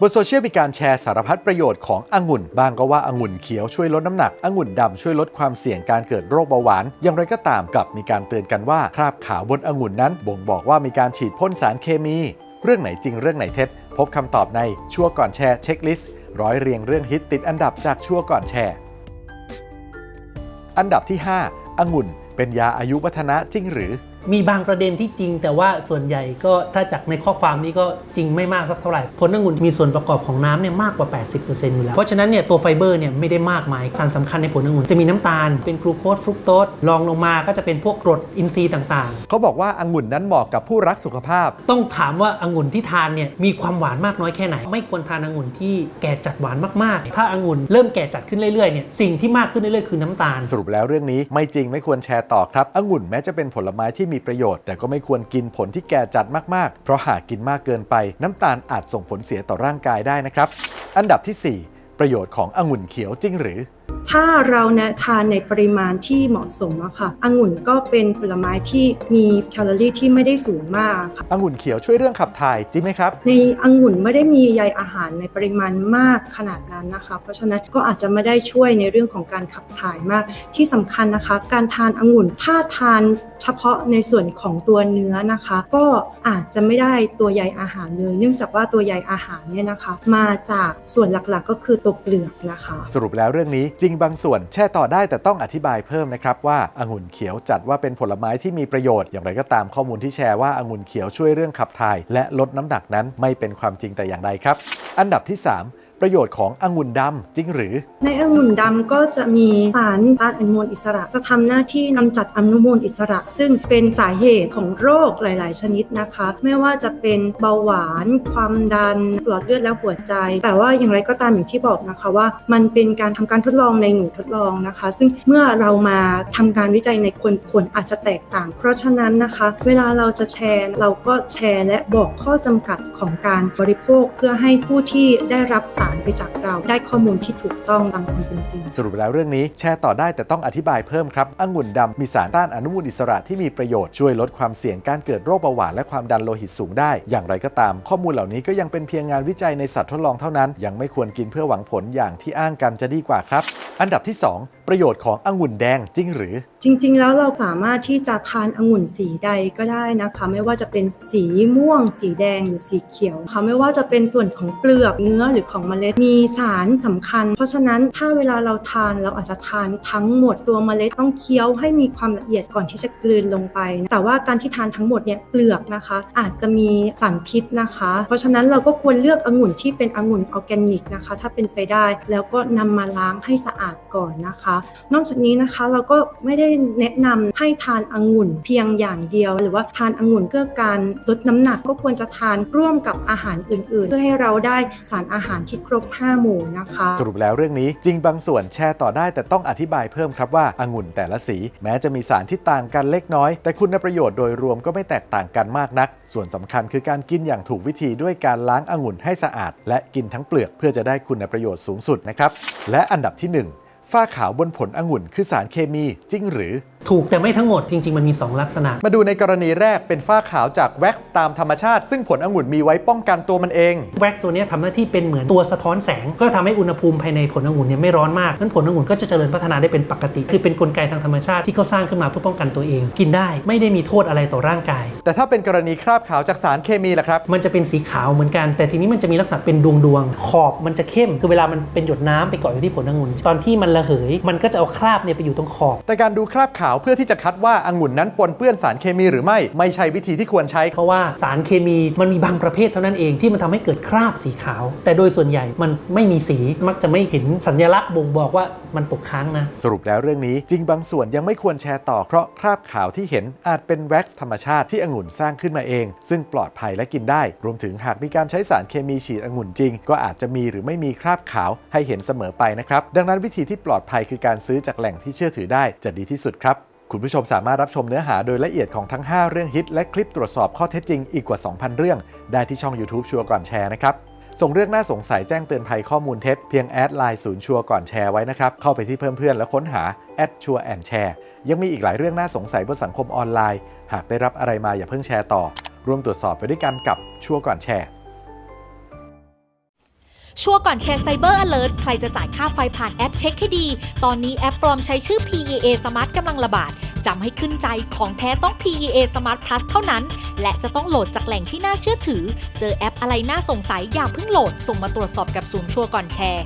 บนโซเชียลมีการแชร์สารพัดประโยชน์ขององุ่นบางก็ว่าองุ่นเขียวช่วยลดน้ำหนักองุ่นดำช่วยลดความเสี่ยงการเกิดโรคเบาหวาน อย่างไรก็ตามกลับมีการเตือนกันว่าคราบขาวบนองุ่นนั้น บ่งบอกว่ามีการฉีดพ่นสารเคมี เรื่องไหนจริงเรื่องไหนเท็จ พบคำตอบในชั่วก่อนแชร์เช็คลิสต์ร้อยเรียงเรื่องฮิตติดอันดับจากชั่วก่อนแชร์ อันดับที่ 5องุ่น เป็นยาอายุวัฒนะจริงหรือ มีบางประเด็นที่จริง แต่ว่าส่วนใหญ่ก็ถ้าจากในข้อความนี้ก็จริงไม่มากสักเท่าไหร่ผลองุ่นมีส่วนประกอบของน้ำเนี่ยมากกว่า 80%อยู่แล้ว เพราะฉะนั้นเนี่ยตัวไฟเบอร์เนี่ยไม่ได้มากมายสารสำคัญในผลองุ่นจะมีน้ำตาลเป็นกลูโคสฟรุกโตสรองลงมาก็จะเป็นพวกกรดอินทรีย์ต่างเขาบอกว่าองุ่นนั้นเหมาะกับผู้รักสุขภาพๆต้องถามว่าองุ่นที่ทานเนี่ยมีความหวานมากน้อยแค่ไหน ไม่ควรทานองุ่นที่แก่จัดหวานมากๆ ถ้าองุ่นเริ่มแก่จัดขึ้นเรื่อยๆเนี่ยสิ่งที่มากขึ้นเรื่อยๆคือน้ำตาลสรุปแล้วเรื่องนี้ไม่จริงไม่ควรแชร์ต่อครับองุ่นแม้จะเป็นผลไม้ที่มีประโยชน์ แต่ก็ไม่ควรกินผลที่แก่จัดมากๆ เพราะหากกินมากเกินไป น้ำตาลอาจส่งผลเสียต่อร่างกายได้นะครับ อันดับทีสี่4 ประโยชน์ขององุ่นเขียวจริงหรือ ถ้าเรานะทานในปริมาณที่เหมาะสมอะค่ะองุ่นก็เป็นผลไม้ที่มีแคลอรี่ที่ไม่ได้สูงมากค่ะองุ่นเขียวช่วยเรื่องขับถ่ายจริงไหมครับ ในองุ่นไม่ได้มีใยอาหารในปริมาณมากขนาดนั้นนะคะ เพราะฉะนั้นก็อาจจะไม่ได้ช่วยในเรื่องของการขับถ่ายมาก ที่สำคัญนะคะ การทานองุ่นถ้าทานเฉพาะในส่วนของตัวเนื้อนะคะ ก็อาจจะไม่ได้ตัวใยอาหารเลย เนื่องจากว่าตัวใยอาหารเนี่ยนะคะ มาจากส่วนหลักๆ ก็คือตัวเปลือกนะคะ สรุปแล้วเรื่องนี้จริงบางส่วนแช่ต่อได้แต่ต้องอธิบายเพิ่มนะครับว่าองุ่นเขียวจัดว่าเป็นผลไม้ที่มีประโยชน์อย่างไรก็ตามข้อมูลที่แชร์ว่าองุ่นเขียวช่วยเรื่องขับถ่าย และลดน้ำหนักนั้นไม่เป็นความจริงแต่อย่างใดครับ อันดับที่ 3 ประโยชน์ขององุ่นดำจริงหรือ ในองุ่นดำก็จะมีสารต้านอนุมูลอิสระ จะทำหน้าที่กำจัดอนุมูลอิสระ ซึ่งเป็นสาเหตุของโรคหลาย ๆ ชนิดนะคะ ไม่ว่าจะเป็นเบาหวาน ความดันหลอดเลือดและหัวใจ แต่ว่าอย่างไรก็ตามอย่างที่บอกนะคะว่า มันเป็นการทำการทดลองในหนูทดลองนะคะ ซึ่งเมื่อเรามาทำการวิจัยในคนผลอาจจะแตกต่าง เพราะฉะนั้นนะคะ เวลาเราจะแชร์เราก็แชร์และบอกข้อจำกัดของการบริโภค เพื่อให้ผู้ที่ได้รับสารไปจากเราได้ข้อมูลที่ถูกต้องตามความเป็นจริง สรุปแล้วเรื่องนี้แชร์ต่อได้แต่ต้องอธิบายเพิ่มครับองุ่นดำมีสารต้านอนุมูลอิสระที่มีประโยชน์ช่วยลดความเสี่ยงการเกิดโรคเบาหวานและความดันโลหิตสูงได้ อย่างไรก็ตาม ข้อมูลเหล่านี้ก็ยังเป็นเพียงงานวิจัยในสัตว์ทดลองเท่านั้น ยังไม่ควรกินเพื่อหวังผลอย่างที่อ้างกันจะดีกว่าครับ อันดับที่ 2 ประโยชน์ขององุ่นแดงจริงหรือ จริงๆ แล้วเราสามารถที่จะทานองุ่นสีใดก็ได้นะคะ ไม่ว่าจะเป็นสีม่วง สีแดงหรือสีเขียวค่ะไม่ว่าจะเป็นส่วนของเปลือกเนื้อหรือของเมล็ดมีสารสำคัญ เพราะฉะนั้นถ้าเวลาเราทานเราอาจจะทานทั้งหมดตัวเมล็ดต้องเคี้ยวให้มีความละเอียดก่อนที่จะกลืนลงไปนะแต่ว่าการที่ทานทั้งหมดเนี่ยเปลือกนะคะ อาจจะมีสารพิษนะคะ เพราะฉะนั้นเราก็ควรเลือกองุ่นที่เป็นองุ่นออร์แกนิกนะคะ ถ้าเป็นไปได้ แล้วก็นำมาล้างให้สะอาดก่อนนะคะ นอกจากนี้นะคะเราก็ไม่ได้แนะนำให้ทานองุ่นเพียงอย่างเดียว หรือว่าทานองุ่นเพื่อการลดน้ำหนักก็ควรจะทานร่วมกับอาหารอื่น ๆ เพื่อให้เราได้สารอาหารที่ครบ 5 หมู่นะคะ สรุปแล้วเรื่องนี้จริงบางส่วนแชร์ต่อได้ แต่ต้องอธิบายเพิ่มครับว่าองุ่นแต่ละสี แม้จะมีสารที่ต่างกันเล็กน้อย แต่คุณประโยชน์โดยรวมก็ไม่แตกต่างกันมากนัก ส่วนสำคัญคือการกินอย่างถูกวิธีด้วยการล้างองุ่นให้สะอาด และกินทั้งเปลือกเพื่อจะได้คุณประโยชน์สูงสุดนะครับและอันดับที่หนึ่ง ฝ้าขาวบนผลองุ่นคือสารเคมีจริงหรือ ถูกแต่ไม่ทั้งหมดจริง ๆ มันมี 2 ลักษณะ มาดูในกรณีแรกเป็นฝ้าขาวจากแว็กซ์ตามธรรมชาติ ซึ่งผลองุ่นมีไว้ป้องกันตัวมันเอง แว็กซ์ตัวเนี้ยทำหน้าที่เป็นเหมือนตัวสะท้อนแสง ก็ทำให้อุณหภูมิภายในผลองุ่นเนี่ยไม่ร้อนมากนั้นผลองุ่นก็จะเจริญพัฒนาได้เป็นปกติ คือเป็นกลไกทางธรรมชาติที่เขาสร้างขึ้นมาเพื่อป้องกันตัวเอง กินได้ไม่ได้มีโทษอะไรต่อร่างกาย แต่ถ้าเป็นกรณีคราบขาวจากสารเคมีล่ะครับมันจะเป็นสีขาวเหมือนกัน แต่ทีนี้มันจะมีลักษณะเป็นดวงดวงๆขอบมันจะเข้มคือเวลามันเป็นหยดน้ำไปเกาะอยู่ที่ผลองุ่นตอนที่มันระเหย มันก็จะเอาคราบเนี่ยไปอยู่ตรงขอบ แต่การดูคราบขาวเพื่อที่จะคัดว่าองุ่นนั้นปนเปื้อนสารเคมีหรือไม่ไม่ใช่วิธีที่ควรใช้ เพราะว่าสารเคมีมันมีบางประเภทเท่านั้นเองที่มันทำให้เกิดคราบสีขาว แต่โดยส่วนใหญ่มันไม่มีสีมักจะไม่เห็นสัญลักษณ์บ่งบอกว่ามันตกค้างนะ สรุปแล้วเรื่องนี้จริงบางส่วนยังไม่ควรแชร์ต่อเพราะคราบขาวที่เห็นอาจเป็นแว็กซ์ธรรมชาติที่องุ่นสร้างขึ้นมาเอง ซึ่งปลอดภัยและกินได้ รวมถึงหากมีการใช้สารเคมีฉีดองุ่นจริง ก็อาจจะมีหรือไม่มีคราบขาวให้เห็นเสมอไปนะครับ ดังนั้นวิธีที่ปลอดภัยคือการซื้อจากแหล่งที่เชื่อถือได้จะดีที่สุดครับคุณผู้ชมสามารถรับชมเนื้อหาโดยละเอียดของทั้ง 5 เรื่องฮิต และคลิปตรวจสอบข้อเท็จจริงอีกกว่า 2,000 เรื่อง ได้ที่ช่อง YouTube ชัวร์ก่อนแชร์นะครับ ส่งเรื่องน่าสงสัยแจ้งเตือนภัยข้อมูลเท็จเพียงแอดไลน์ศูนย์ชัวร์ก่อนแชร์ไว้นะครับ เข้าไปที่เพิ่มเพื่อนแล้วค้นหาแอดชัวร์แอนแชร์ยังมีอีกหลายเรื่องน่าสงสัยบนสังคมออนไลน์ หากได้รับอะไรมาอย่าเพิ่งแชร์ต่อ ร่วมตรวจสอบไปด้วยกันกับชัวร์ก่อนแชร์ชัวร์ก่อนแชร์ไซเบอร์อเลิร์ใครจะจ่ายค่าไฟผ่านแอปเช็คให้ดี ตอนนี้แอปปลอมใช้ชื่อ PEA Smart กำลังระบาด จำให้ขึ้นใจของแท้ต้อง PEA Smart Plus เท่านั้น และจะต้องโหลดจากแหล่งที่น่าเชื่อถือ เจอแอปอะไรน่าสงสัยอย่าเพิ่งโหลด ส่งมาตรวจสอบกับศูนย์ชัวร์ก่อนแชร์